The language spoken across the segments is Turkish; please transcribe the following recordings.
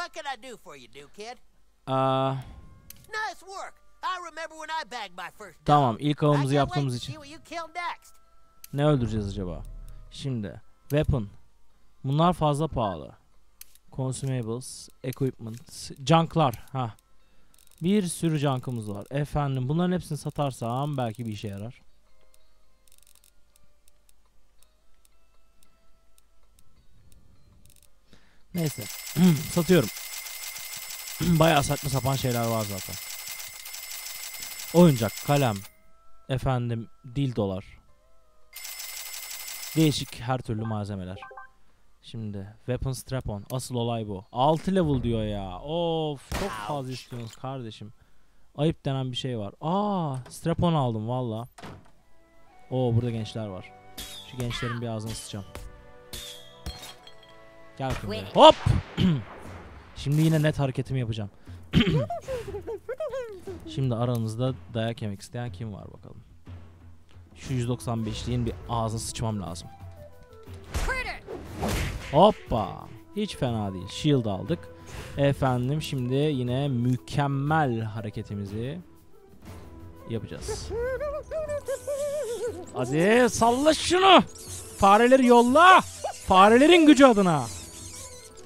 What can I do for you, new kid? Aa, Nice work. I remember when I bagged my first tamam ilk avımızı yaptığımız için. Ne öldüreceğiz acaba? Şimdi weapon. Bunlar fazla pahalı. Consumables, equipment, junklar. Ha. Bir sürü junkımız var. Efendim bunların hepsini satarsam belki bir işe yarar. Neyse. Satıyorum. Bayağı saçma sapan şeyler var zaten. Oyuncak, kalem, efendim dildolar. Değişik her türlü malzemeler. Şimdi weapon strap on. Asıl olay bu. 6 level diyor ya. Of çok fazla istiyorsunuz kardeşim. Ayıp denen bir şey var. Aa strap on aldım valla. Oo burada gençler var. Şu gençlerin bir ağzını sıçacağım. Gel buraya. Hop! Şimdi yine net hareketimi yapacağım. Şimdi aranızda dayak yemek isteyen kim var bakalım. Şu 195'liğin bir ağzına sıçmam lazım. Hoppa. Hiç fena değil. Shield aldık. Efendim şimdi yine mükemmel hareketimizi yapacağız. Hadi salla şunu. Fareleri yolla. Farelerin gücü adına.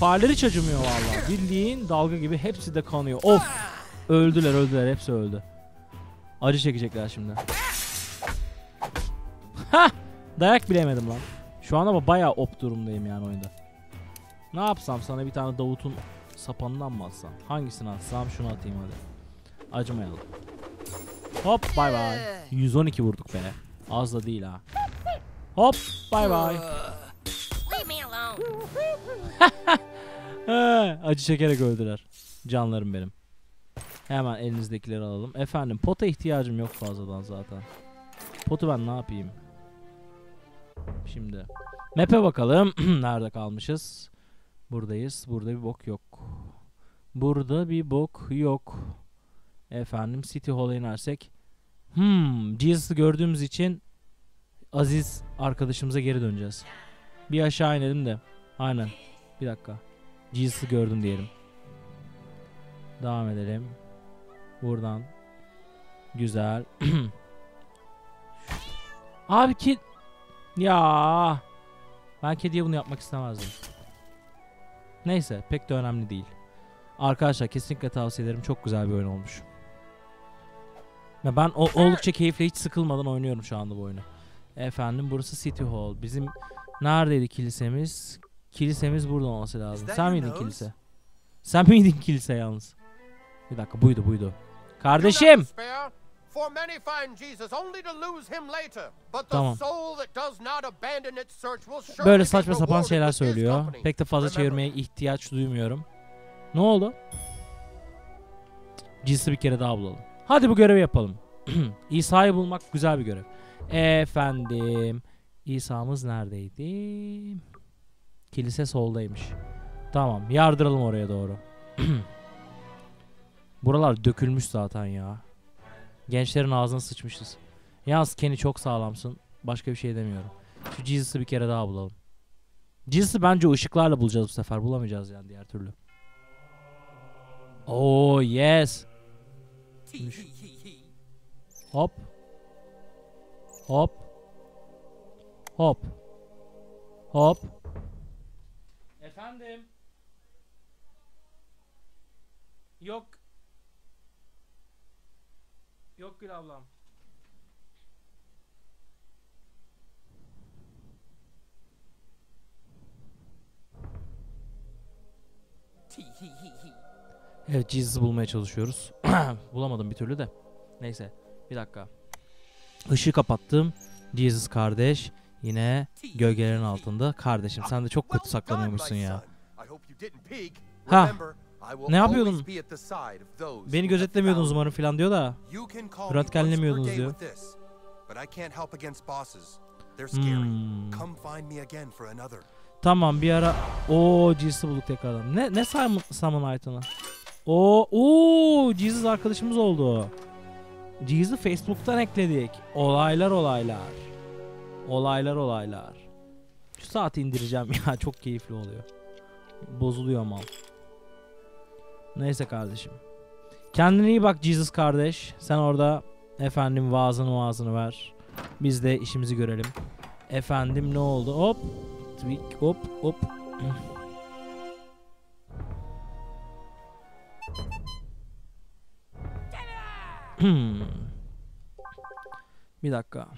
Fareleri hiç acımıyor vallahi. Bildiğin dalga gibi hepsi de kanıyor. Of. Öldüler öldüler hepsi öldü. Acı çekecekler şimdi. Ha! Dayak bile yemedim lan. Şu an ama bayağı op durumdayım yani oyunda. Ne yapsam sana bir tane Davut'un sapanından mı atsam? Hangisini atsam şunu atayım hadi. Acımayalım. Hop bay bay. 112 vurduk be. Az da değil ha. Hop bay bay. Acı çekerek öldüler. Canlarım benim. Hemen elinizdekileri alalım. Efendim pota ihtiyacım yok fazladan zaten. Potu ben ne yapayım? Şimdi. Map'e bakalım. Nerede kalmışız? Buradayız. Burada bir bok yok. Burada bir bok yok. Efendim City Hall'a inersek. Hmm, Jesus'ı gördüğümüz için Aziz arkadaşımıza geri döneceğiz. Bir aşağı inelim de. Aynen. Bir dakika. Jesus'ı gördüm diyelim. Devam edelim. Buradan. Güzel. Abi ki ya ben kediye bunu yapmak istemezdim. Neyse pek de önemli değil. Arkadaşlar kesinlikle tavsiye ederim. Çok güzel bir oyun olmuş. Ve ben o, oldukça keyifle hiç sıkılmadan oynuyorum şu anda bu oyunu. Efendim burası City Hall. Bizim neredeydi kilisemiz? Kilisemiz burada olması lazım. Sen miydin kilise? Sen miydin kilise yalnız? Bir dakika buydu buydu. Kardeşim! For many find Jesus only to lose him later. But the Tamam. soul that does not abandon its search will surely Böyle saçma sapan şeyler söylüyor. Pek de fazla çevirmeye ihtiyaç duymuyorum. Ne oldu? Cinsi bir kere daha bulalım. Hadi bu görevi yapalım. İsa'yı bulmak güzel bir görev. Efendim. İsa'mız neredeydi? Kilise soldaymış. Tamam. Yardıralım oraya doğru. Buralar dökülmüş zaten ya. Gençlerin ağzına sıçmışız. Yalnız Kenny çok sağlamsın. Başka bir şey demiyorum. Şu Jesus'ı bir kere daha bulalım. Jesus'ı bence ışıklarla bulacağız bu sefer. Bulamayacağız yani diğer türlü. Oh yes. Hop. Hop. Hop. Hop. Efendim. Yok. Yok Gül ablam. Evet Jesus'ı bulmaya çalışıyoruz. Bulamadım bir türlü de. Neyse. Bir dakika. Işığı kapattım. Jesus kardeş. Yine gölgelerin altında. Kardeşim sen de çok kötü saklanıyormuşsun ya. Ha. Ne yapıyordun? Beni gözetlemiyordunuz umarım filan diyor da. Day diyor. Hmm. Another. Tamam bir ara o Jesus'ı bulduk tekrardan. Ne ne Simon Summon item'ı? O o Jesus arkadaşımız oldu. Jesus'ı Facebook'tan ekledik. Olaylar olaylar. Olaylar olaylar. Şu saati indireceğim ya çok keyifli oluyor. Bozuluyor mal. Neyse kardeşim. Kendine iyi bak Jesus kardeş. Sen orada efendim vaazını vaazını ver. Biz de işimizi görelim. Efendim ne oldu? Hop. Tweak hop hop. Hmm. Bir dakika.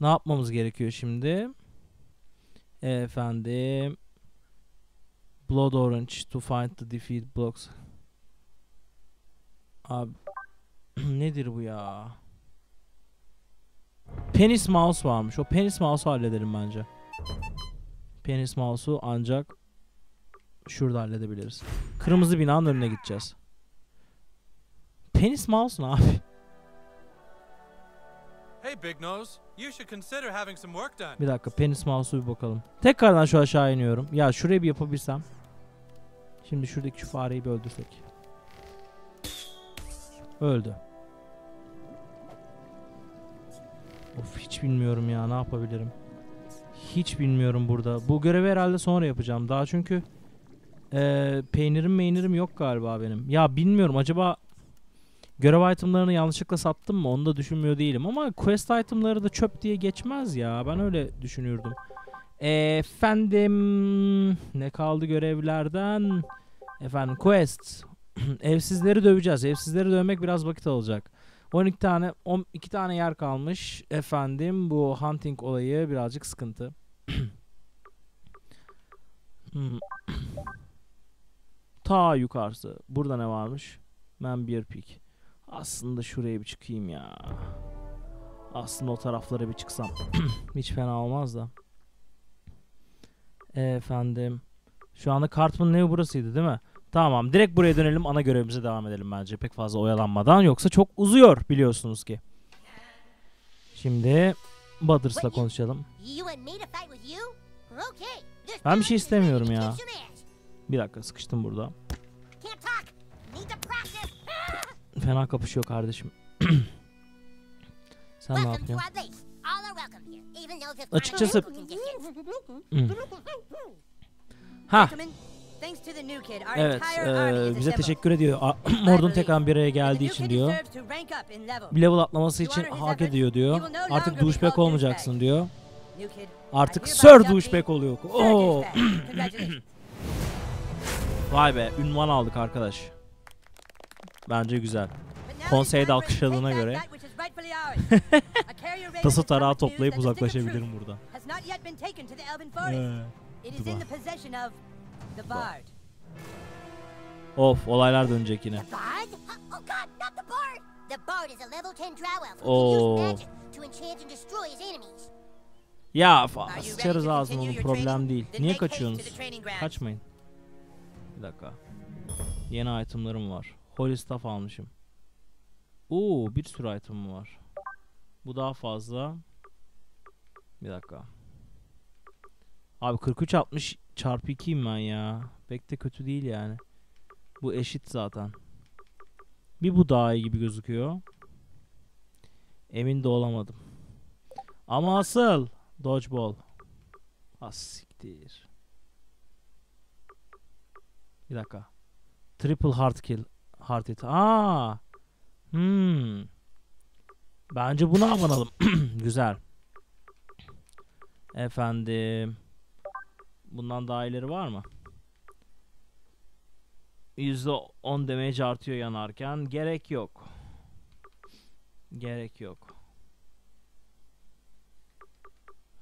Ne yapmamız gerekiyor şimdi? Efendim. Blood Orange to find the defeat blocks. Abi nedir bu ya? Penis mouse varmış. O penis mouse'u halledelim bence. Penis mouse'u ancak şurada halledebiliriz. Kırmızı binanın önüne gideceğiz. Penis mouse ne abi? Hey, Big Nose, you should consider having some work done. Bir dakika penis mouse'u bir bakalım. Tekrardan şu aşağı iniyorum. Ya şurayı bir yapabilsem. Şimdi şuradaki şu fareyi bir öldürsek. Öldü. Of hiç bilmiyorum ya ne yapabilirim. Hiç bilmiyorum burada. Bu görevi herhalde sonra yapacağım. Daha çünkü eee peynirim meynirim yok galiba benim. Ya bilmiyorum acaba görev itemlarını yanlışlıkla sattım mı onu da düşünmüyor değilim. Ama quest itemları da çöp diye geçmez ya. Ben öyle düşünürdüm. Efendim ne kaldı görevlerden? Efendim quest. Evsizleri döveceğiz. Evsizleri dövmek biraz vakit alacak. 12 tane 12 tane yer kalmış. Efendim bu hunting olayı birazcık sıkıntı. Hmm. Ta yukarısı. Burada ne varmış? Man Beer Peak. Aslında şuraya bir çıkayım ya. Aslında o taraflara bir çıksam. Hiç fena olmaz da. Efendim. Şu anda Cartman'ın evi burasıydı değil mi? Tamam direkt buraya dönelim ana görevimize devam edelim bence pek fazla oyalanmadan yoksa çok uzuyor biliyorsunuz ki. Şimdi Butters'la konuşalım. Ben bir şey istemiyorum ya. Bir dakika sıkıştım burada. Fena kapışıyor kardeşim. Sen ne yapıyorsun? Açıkçası-. Hmm. Ha evet is bize teşekkür ediyor. Mordun tekrar bir araya geldiği için diyor. level. Bir level atlaması için hak ediyor diyor. Artık douchebag olmayacaksın diyor. Artık Sir douchebag oluyor. Oo. Congratulations. Vay be ünvan aldık arkadaş. Bence güzel. Konseyde alkışladığına göre Tası tarağı toplayıp uzaklaşabilirim burada. Of olaylar dönecek yine. Bard? Oh, god, not the bard! The bard is a level 10 drow elf who can use magic to enchant and destroy his enemies. Ya sıçarız continue onun problem değil. Niye kaçıyorsunuz? Kaçmayın. Bir dakika. Yeni itemlarım var. Holy Staff almışım. Oo bir sürü itemim var. Bu daha fazla. Bir dakika. Abi 43 60 çarpı 2'yim ben ya. Pek de kötü değil yani. Bu eşit zaten. Bir bu daha iyi gibi gözüküyor. Emin de olamadım. Ama asıl Dodgeball. Az siktir. Bir dakika. Triple hard kill. Hard hit. Aa. Hmm. Bence buna abanalım. Güzel. Efendim. Bundan daha ileri var mı? %10 damage artıyor yanarken. Gerek yok. Gerek yok.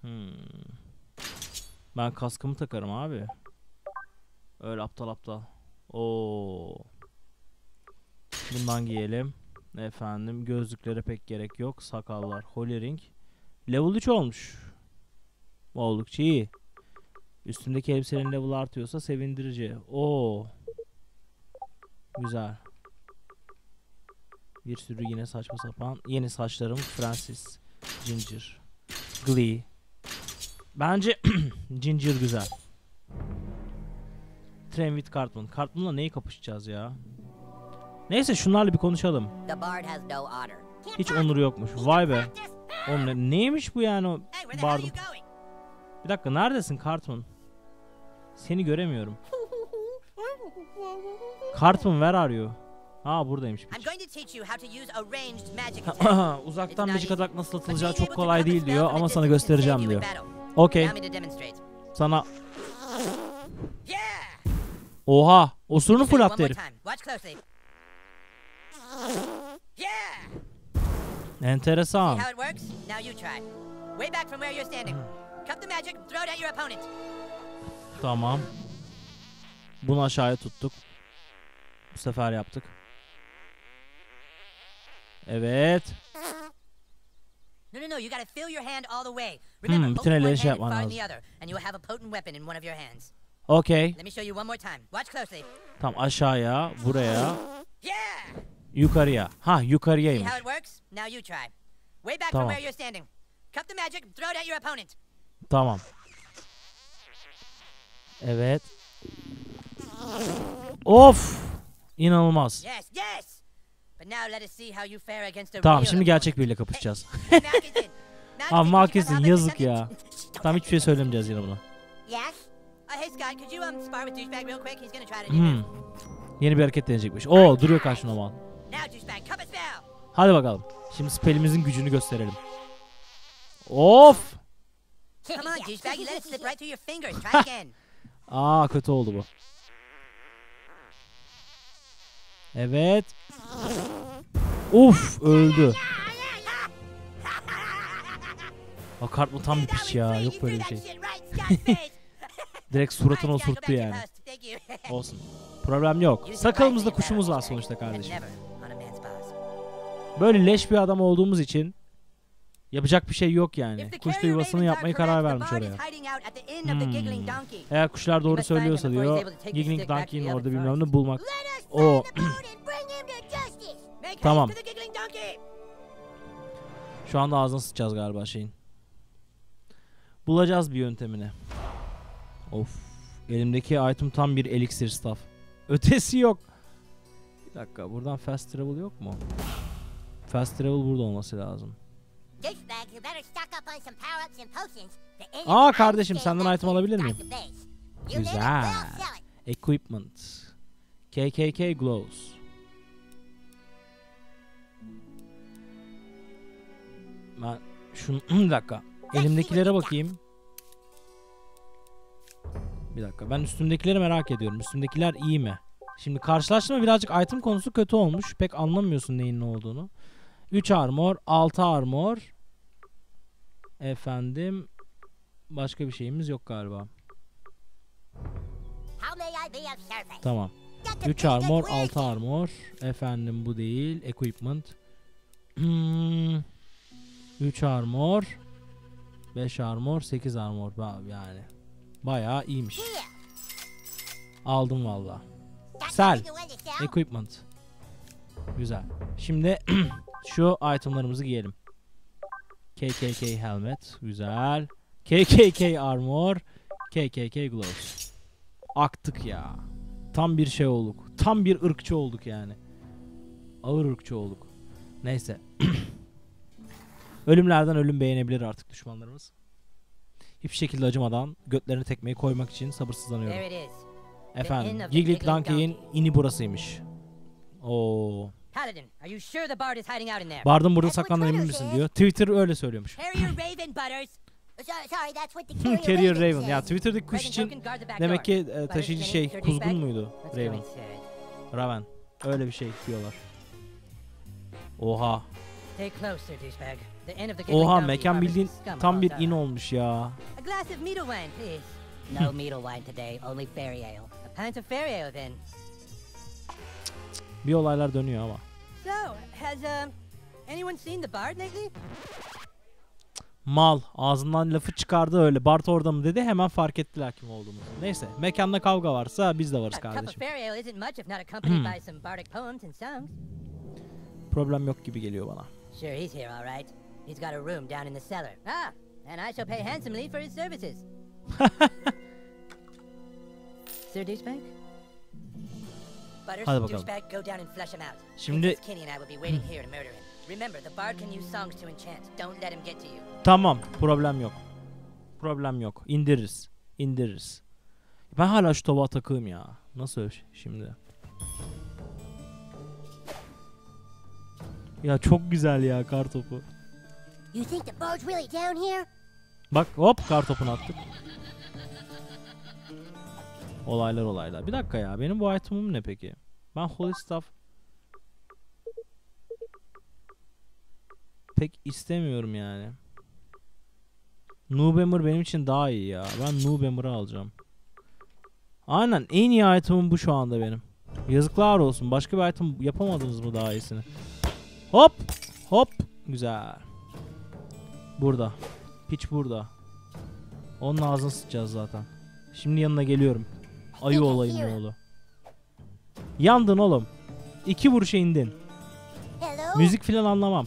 Hmm. Ben kaskımı takarım abi. Öyle aptal aptal. Oo. Bundan giyelim. Efendim gözlüklere pek gerek yok. Sakallar. Holy ring. Level 3 olmuş. Oldukça iyi. Üstümdeki elbisenin level artıyorsa sevindirici. Oo. Güzel. Bir sürü yine saçma sapan. Yeni saçlarım Francis. Ginger. Glee. Bence Ginger güzel. Train with Cartman. Cartman'la neyi kapışacağız ya? Neyse şunlarla bir konuşalım. Hiç onuru yokmuş. Vay be. Oğlum ne- neymiş bu yani o bardım? Bir dakika neredesin Cartman? Seni göremiyorum. Cartman where are you? Ha buradaymış. Uzaktan magic atak nasıl atılacağı çok kolay değil diyor ama sana göstereceğim diyor. Okey. Sana oha osurunu fırlattı herif. time. Watch closely. Yeah! Enteresan. How it works? Now you try. Way back from where you're standing. Cup the magic, throw it at your opponent. Tamam. Bunu aşağıya tuttuk. Bu sefer yaptık. Evet. No, no, no. You gotta fill your hand all the way. Remember, Hmm, bütün elleri şey yapman lazım. other, and you will have a potent weapon in one of your hands. Okey. Let me show you one more time. Watch closely. Tam aşağıya, buraya, Yeah! Yukarıya. Ha See yukarıyaymış. how it works? Now you try. Way back Tamam. from where you're standing. Cup the magic, throw it at your opponent. Tamam. Evet. Of! İnanılmaz. Tamam şimdi gerçek biriyle kapışacağız. Abi can yazık ya. Tam hiçbir şey söylemeyeceğiz yine buna. Hmm. Yeni bir hareket deneyecekmiş. Oo duruyor karşına mal. Hadi bakalım. Şimdi spellimizin gücünü gösterelim. Of! Aa kötü oldu bu. Evet. Uf öldü. O kart bu tam bir piç ya. Yok böyle bir şey. Direkt suratına osurttu yani. Olsun. Problem yok. Sakalımızda kuşumuz var sonuçta kardeşim. Böyle leş bir adam olduğumuz için yapacak bir şey yok yani. Kuş da yuvasını yapmayı karar vermiş oraya. Hmm. Eğer kuşlar doğru söylüyorsa diyor Giggling Donkey'in orada bilmem ne bulmak. O. Tamam. şu anda ağzına sıçacağız galiba şeyin. Bulacağız bir yöntemini. Of. Elimdeki item tam bir elixir staff. Ötesi yok. Bir dakika buradan fast travel yok mu? Fast travel burada olması lazım. Aa, kardeşim, senden item alabilir miyim? Güzel. Equipment. KKK gloves. Ben şunu bir dakika. Elimdekilere bakayım. Bir dakika. Ben üstümdekileri merak ediyorum. Üstümdekiler iyi mi? Şimdi karşılaştırma birazcık item konusu kötü olmuş. Pek anlamıyorsun neyin ne olduğunu. 3 armor, 6 armor. Efendim başka bir şeyimiz yok galiba. Tamam. Got to 3 be armor, good 6 armor. Efendim bu değil. Equipment. Hmm. 3 armor. 5 armor, 8 armor. Yani. Bayağı iyiymiş. Aldım valla. Sell? Equipment. Güzel. Şimdi şu itemlarımızı giyelim. KKK helmet. Güzel. KKK armor. KKK gloves. Aktık ya. Tam bir şey olduk. Tam bir ırkçı olduk yani. Ağır ırkçı olduk. Neyse. Ölümlerden ölüm beğenebilir artık düşmanlarımız. Hiçbir şekilde acımadan götlerini tekmeyi koymak için sabırsızlanıyorum. Efendim, Giglik Donkey'in Donkey. ini burasıymış. Oo. Paladin, are you sure the bard is hiding out in there? Bardın burada saklandığına emin misin diyor. Twitter öyle söylüyormuş. Carrier Raven Butters. Sorry, that's what the carrier, Carrier Raven. Ya. Twitter'daki kuş için demek ki e, taşıyıcı şey kuzgun muydu? Raven. Raven. Öyle bir şey diyorlar. Oha. Stay close, Sir Douchebag. The end of the Giggling Oha mekan bildiğin tam bir in olmuş ya. A glass of Meadle wine, please. No Meadle wine today, only fairy ale. A pint of fairy ale, then. Bir olaylar dönüyor ama. So, has um anyone seen the bard lately? Mal ağzından lafı çıkardı öyle. Bart orada mı dedi hemen fark ettiler kim olduğumuzu. Neyse mekanda kavga varsa biz de varız kardeşim. songs. Problem yok gibi geliyor bana. Sure, he's here, all right. He's got a room down in the cellar. Ah, and I shall pay handsomely for his services. Sir Douchebag? Butters, Hadi bakalım. Douchebag, go down and flush him out. Şimdi- Kenny and I will be waiting here to murder him. Remember, the bard can use songs to enchant. Don't let him get to you. Tamam problem yok. Problem yok. İndiririz. İndiririz. Ben hala şu tabağa takığım ya. Nasıl öyle şimdi? Ya çok güzel ya kar topu. You think the boat's really down here? Bak hop kar topunu attık. Olaylar olaylar. Bir dakika ya benim bu item'ım ne peki? Ben holy stuff pek istemiyorum yani. Nubemur benim için daha iyi ya. Ben Nubemur'u alacağım. Aynen en iyi item'ım bu şu anda benim. Yazıklar olsun. Başka bir item yapamadınız mı daha iyisini? Hop! Hop! Güzel. Burada. Piç burada. Onun ağzını sıçacağız zaten. Şimdi yanına geliyorum. Ayı olayım oğlu. Yandın oğlum. İki vuruşa indin. Müzik filan anlamam.